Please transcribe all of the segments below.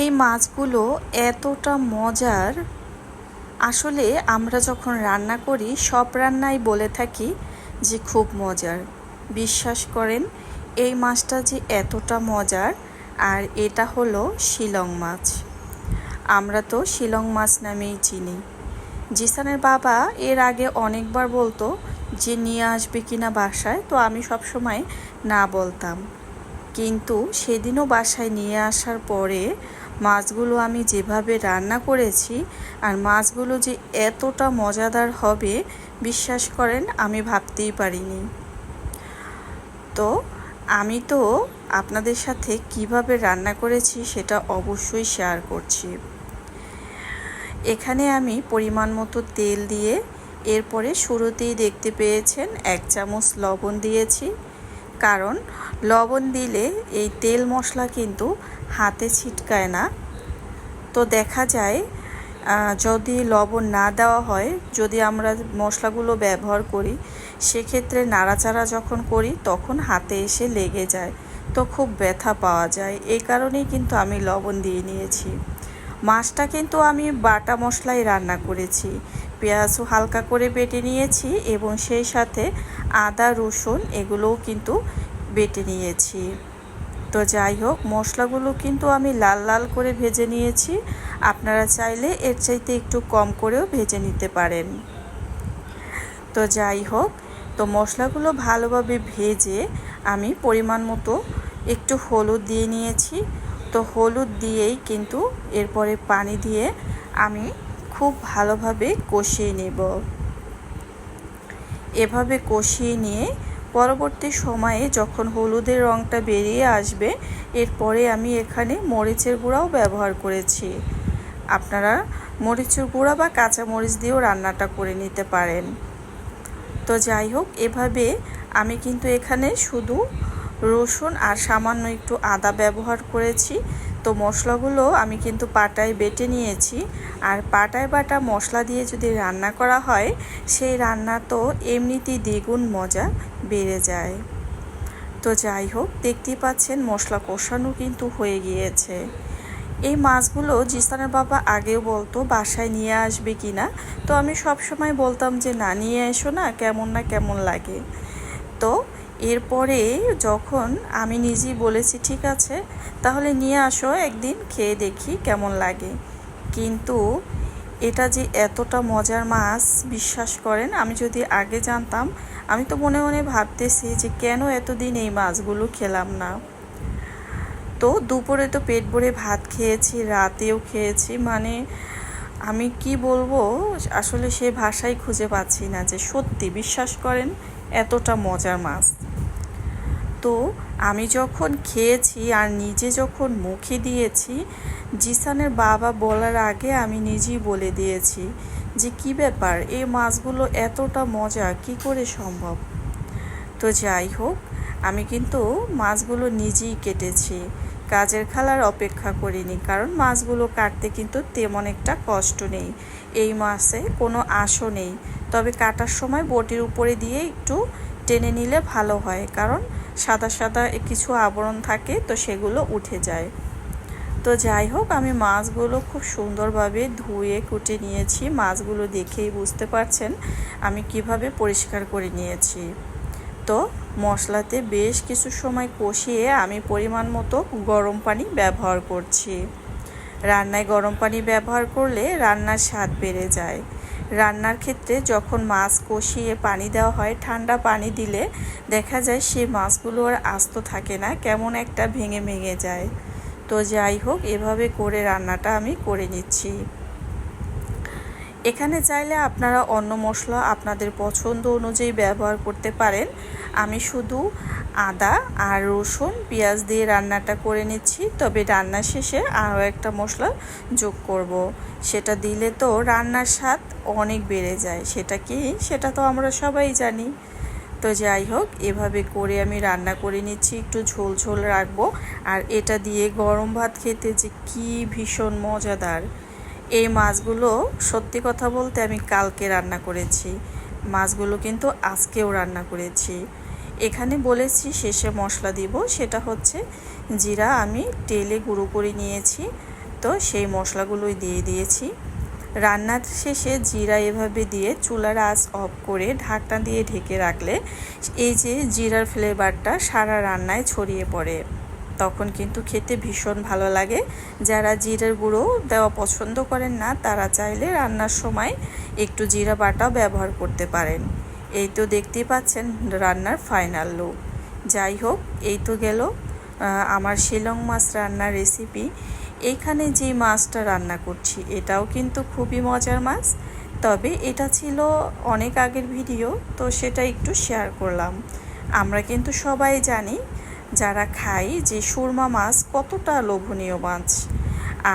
এই মাছগুলো এতটা মজার। আসলে আমরা যখন রান্না করি, সব রান্নাই বলে থাকি যে খুব মজার। বিশ্বাস করেন, এই মাছটা যে এতটা মজার, আর এটা হলো শিলং মাছ। আমরা তো শিলং মাছ নামেই চিনি। জিসানের বাবা এর আগে অনেকবার বলতো যে, নিয়ে আসবে কিনা বাসায়? তো আমি সবসময় না বলতাম। কিন্তু সেদিনও বাসায় নিয়ে আসার পরে মাছগুলো আমি যেভাবে রান্না করেছি আর মাছগুলো যে এতটা মজাদার হবে, বিশ্বাস করেন, আমি ভাবতেই পারিনি। তো আমি তো আপনাদের সাথে কীভাবে রান্না করেছি সেটা অবশ্যই শেয়ার করছি। এখানে আমি পরিমাণ মতো তেল দিয়ে এরপরে শুরুতেই দেখতে পেয়েছেন এক চামচ লবণ দিয়েছি। কারণ লবণ দিলে এই তেল মশলা কিন্তু হাতে ছিটকায় না। তো দেখা যায় যদি লবণ না দেওয়া হয়, যদি আমরা মশলাগুলো ব্যবহার করি, সেক্ষেত্রে নাড়াচাড়া যখন করি, তখন হাতে এসে লেগে যায়। তো খুব ব্যথা পাওয়া যায়। এই কারণেই কিন্তু আমি লবণ দিয়ে নিয়েছি। মাছটা কিন্তু আমি বাটা মশলায় রান্না করেছি। পেঁয়াজও হালকা করে বেটে নিয়েছি এবং সেই সাথে আদা, রসুন এগুলোও কিন্তু বেটে নিয়েছি। তো যাই হোক, মশলাগুলো কিন্তু আমি লাল লাল করে ভেজে নিয়েছি। আপনারা চাইলে এর চাইতে একটু কম করেও ভেজে নিতে পারেন। তো যাই হোক, তো মশলাগুলো ভালোভাবে ভেজে আমি পরিমাণ মতো একটু হলুদ দিয়ে নিয়েছি। তো হলুদ দিয়েই কিন্তু এরপরে পানি দিয়ে আমি খুব ভালোভাবে কষিয়ে নেব। এভাবে কষিয়ে নিয়ে পরবর্তী সময়ে যখন হলুদের রঙটা বেরিয়ে আসবে, এরপরে আমি এখানে মরিচের গুঁড়াও ব্যবহার করেছি। আপনারা মরিচের গুঁড়া বা কাঁচা মরিচ দিয়েও রান্নাটা করে নিতে পারেন। তো যাই হোক, এভাবে আমি কিন্তু এখানে শুধু রসুন আর সামান্য একটু আদা ব্যবহার করেছি। তো মশলাগুলো আমি কিন্তু পাটায় বেটে নিয়েছি। আর পাটায় বাটা মশলা দিয়ে যদি রান্না করা হয়, সেই রান্না তো এমনিতেই দ্বিগুণ মজা বেড়ে যায়। তো যাই হোক, দেখতেই পাচ্ছেন মশলা কষানো কিন্তু হয়ে গিয়েছে। এই মাছগুলো জিস্তানের বাবা আগেও বলতো, বাসায় নিয়ে আসবে কি না? তো আমি সব সময় বলতাম যে, না, নিয়ে এসো না, কেমন না কেমন লাগে। তো এরপরে যখন আমি নিজেই বলেছি, ঠিক আছে, তাহলে নিয়ে আসো, একদিন খেয়ে দেখি কেমন লাগে। কিন্তু এটা যে এতটা মজার মাছ, বিশ্বাস করেন, আমি যদি আগে জানতাম, আমি তো মনে মনে ভাবতেছি যে কেন এতদিন এই মাছগুলো খেলাম না। তো দুপুরে তো পেট ভরে ভাত খেয়েছি, রাতেও খেয়েছি মানে আমি কি বলব, আসলে সে ভাষাই খুঁজে পাচ্ছি না যে সত্যি, বিশ্বাস করেন, এতটা মজার মাছ। তো আমি যখন খেয়েছি আর নিজে যখন মুখে দিয়েছি, জিসানের বাবা বলার আগে আমি নিজেই বলে দিয়েছি যে, কি ব্যাপার? এই মাছগুলো এতটা মজা, কি করে সম্ভব? তো যাই হোক, আমি কিন্তু মাছগুলো নিজেই কেটেছি। কাজের খালার অপেক্ষা করিনি, কারণ মাছগুলো কাটতে কিন্তু তেমন একটা কষ্ট নেই। এই মাছে কোনো আশও নেই। তবে কাটার সময় বটির উপরে দিয়ে একটু টেনে নিলে ভালো হয়, কারণ সাদা সাদা কিছু আবরণ থাকে, তো সেগুলো উঠে যায়। তো যাই হোক, আমি মাছগুলো খুব সুন্দরভাবে ধুয়ে কুটে নিয়েছি। মাছগুলো দেখেই বুঝতে পারছেন আমি কীভাবে পরিষ্কার করে নিয়েছি। তো মশলাতে বেশ কিছু সময় কষিয়ে আমি পরিমাণ মতো গরম পানি ব্যবহার করছি। রান্নায় গরম পানি ব্যবহার করলে রান্নার স্বাদ বেড়ে যায়। রান্নার ক্ষেত্রে যখন মাছ কষিয়ে পানি দেওয়া হয়, ঠান্ডা পানি দিলে দেখা যায় সেই মাছগুলো আর আস্ত থাকে না, কেমন একটা ভেঙে ভেঙে যায়। তো যাই হোক, এভাবে করে রান্নাটা আমি করে নিচ্ছি। এখানে চাইলে আপনারা অন্য মশলা আপনাদের পছন্দ অনুযায়ী ব্যবহার করতে পারেন। আমি শুধু আদা আর রসুন পেঁয়াজ দিয়ে রান্নাটা করে নিচ্ছি। তবে রান্না শেষে আরও একটা মশলা যোগ করব। সেটা দিলে তো রান্নার স্বাদ অনেক বেড়ে যায়। সেটা কি? সেটা তো আমরা সবাই জানি। তো যাই হোক, এভাবে করে আমি রান্না করে নিচ্ছি। একটু ঝোল ঝোল রাখব। আর এটা দিয়ে গরম ভাত খেতে যে কি ভীষণ মজাদার। এই মাছগুলো সত্যি কথা বলতে আমি কালকে রান্না করেছি। মাছগুলো কিন্তু আজকেও রান্না করেছি। এখানে বলেছি শেষে মশলা দিব, সেটা হচ্ছে জিরা আমি তেলে গুঁড়ো করে নিয়েছি। তো সেই মশলাগুলোই দিয়ে দিয়েছি। রান্নার শেষে জিরা এভাবে দিয়ে চুলার আঁচ অফ করে ঢাকনা দিয়ে ঢেকে রাখলে এই যে জিরার ফ্লেভারটা সারা রান্নায় ছড়িয়ে পড়ে। তখন কিন্তু খেতে ভীষণ ভালো লাগে। যারা জিরার গুঁড়ো দেওয়া পছন্দ করেন না, তারা চাইলে রান্নার সময় একটু জিরা বাটাও ব্যবহার করতে পারেন। এই তো দেখতেই পাচ্ছেন রান্নার ফাইনাল লুক যাই হোক, এই তো গেল আমার শিলং মাছ রান্নার রেসিপি এইখানে যে মাছটা রান্না করছি, এটাও কিন্তু খুবই মজার মাছ। তবে এটা ছিল অনেক আগের ভিডিও তো সেটা একটু শেয়ার করলাম। আমরা কিন্তু সবাই জানি যারা খাই যে সুরমা মাছ কতটা লোভনীয় মাছ।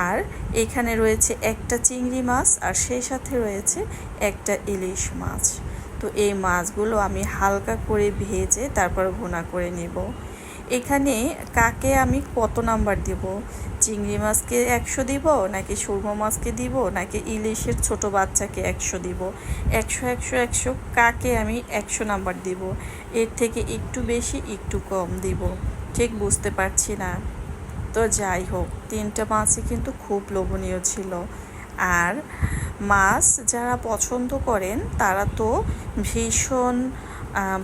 আর এখানে রয়েছে একটা চিংড়ি মাছ আর সেই সাথে রয়েছে একটা ইলিশ মাছ। তো এই মাছগুলো আমি হালকা করে ভেজে তারপর ভুনা করে নেব। এখানে কাকে আমি কত নাম্বার দেব? চিংড়ি মাছকে একশো দিব, নাকি সুরমা মাছকে দিব, নাকি ইলিশের ছোট বাচ্চাকে একশো দিব? একশো একশো একশো, কাকে আমি একশো নাম্বার দিব? এর থেকে একটু বেশি, একটু কম দিব। ঠিক বুঝতে পারছি না। তো যাই হোক, তিনটা মাছই কিন্তু খুব লোভনীয় ছিল। আর মাছ যারা পছন্দ করেন, তারা তো ভীষণ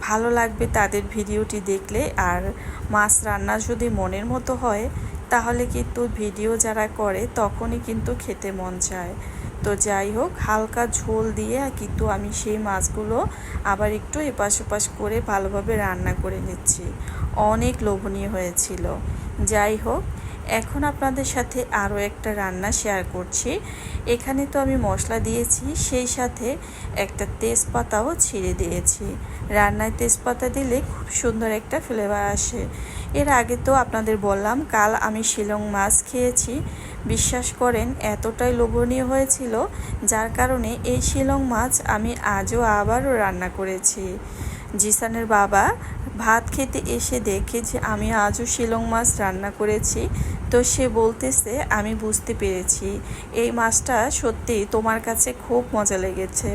ভালো লাগবে তাদের ভিডিওটি দেখলে। আর মাছ রান্না যদি মনের মতো হয়, তাহলে কিন্তু ভিডিও যারা করে, তখনই কিন্তু খেতে মন চায়। তো যাই হোক, হালকা ঝোল দিয়ে কিন্তু আমি সেই মাছগুলো আবার একটু এপাশ ওপাশ করে ভালোভাবে রান্না করে নিচ্ছি। অনেক লোভনীয় হয়েছিল। যাই হোক এখন আপনাদের সাথে আরও একটা রান্না শেয়ার করছি। এখানে তো আমি মশলা দিয়েছি, সেই সাথে একটা তেজপাতাও ছিঁড়ে দিয়েছি। রান্নায় তেজপাতা দিলে খুব সুন্দর একটা ফ্লেভার আসে। এর আগে তো আপনাদের বললাম, কাল আমি শিলং মাছ খেয়েছি। বিশ্বাস করেন, এতটাই লোভনীয় হয়েছিল, যার কারণে এই শিলং মাছ আমি আজও আবারও রান্না করেছি। জিসানের বাবা ভাত খেতে এসে দেখে যে আমি আজও শিলং মাছ রান্না করেছি, তো সে বলতেছে, আমি বুঝতে পেরেছি। এই মাছটা সত্যি তোমার কাছে খুব মজা লেগেছে।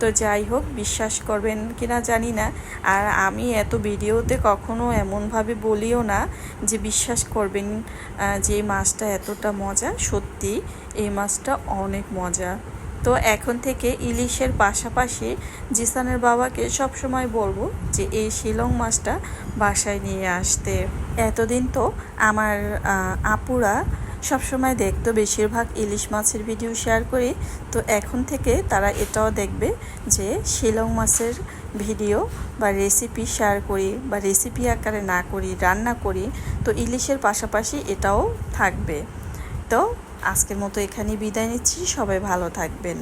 তো যাই হোক, বিশ্বাস করবেন কিনা জানি না। আর আমি এত ভিডিওতে কখনো এমনভাবে বলিও না যে বিশ্বাস করবেন যে এই মাছটা এতটা মজা। সত্যি, এই মাছটা অনেক মজা। তো এখন থেকে ইলিশের পাশাপাশি জিসানের বাবাকে সবসময় বলব যে এই শিলং মাছটা বাসায় নিয়ে আসতে। এতদিন তো আমার আপুরা সবসময় দেখতো বেশিরভাগ ইলিশ মাছের ভিডিও শেয়ার করি। তো এখন থেকে তারা এটাও দেখবে যে শিলং মাছের ভিডিও বা রেসিপি শেয়ার করি বা রেসিপি আকারে না করি, রান্না করি, তো ইলিশের পাশাপাশি এটাও থাকবে। তো আজকের মতো এখানেই বিদায় নিচ্ছি। সবাই ভালো থাকবেন।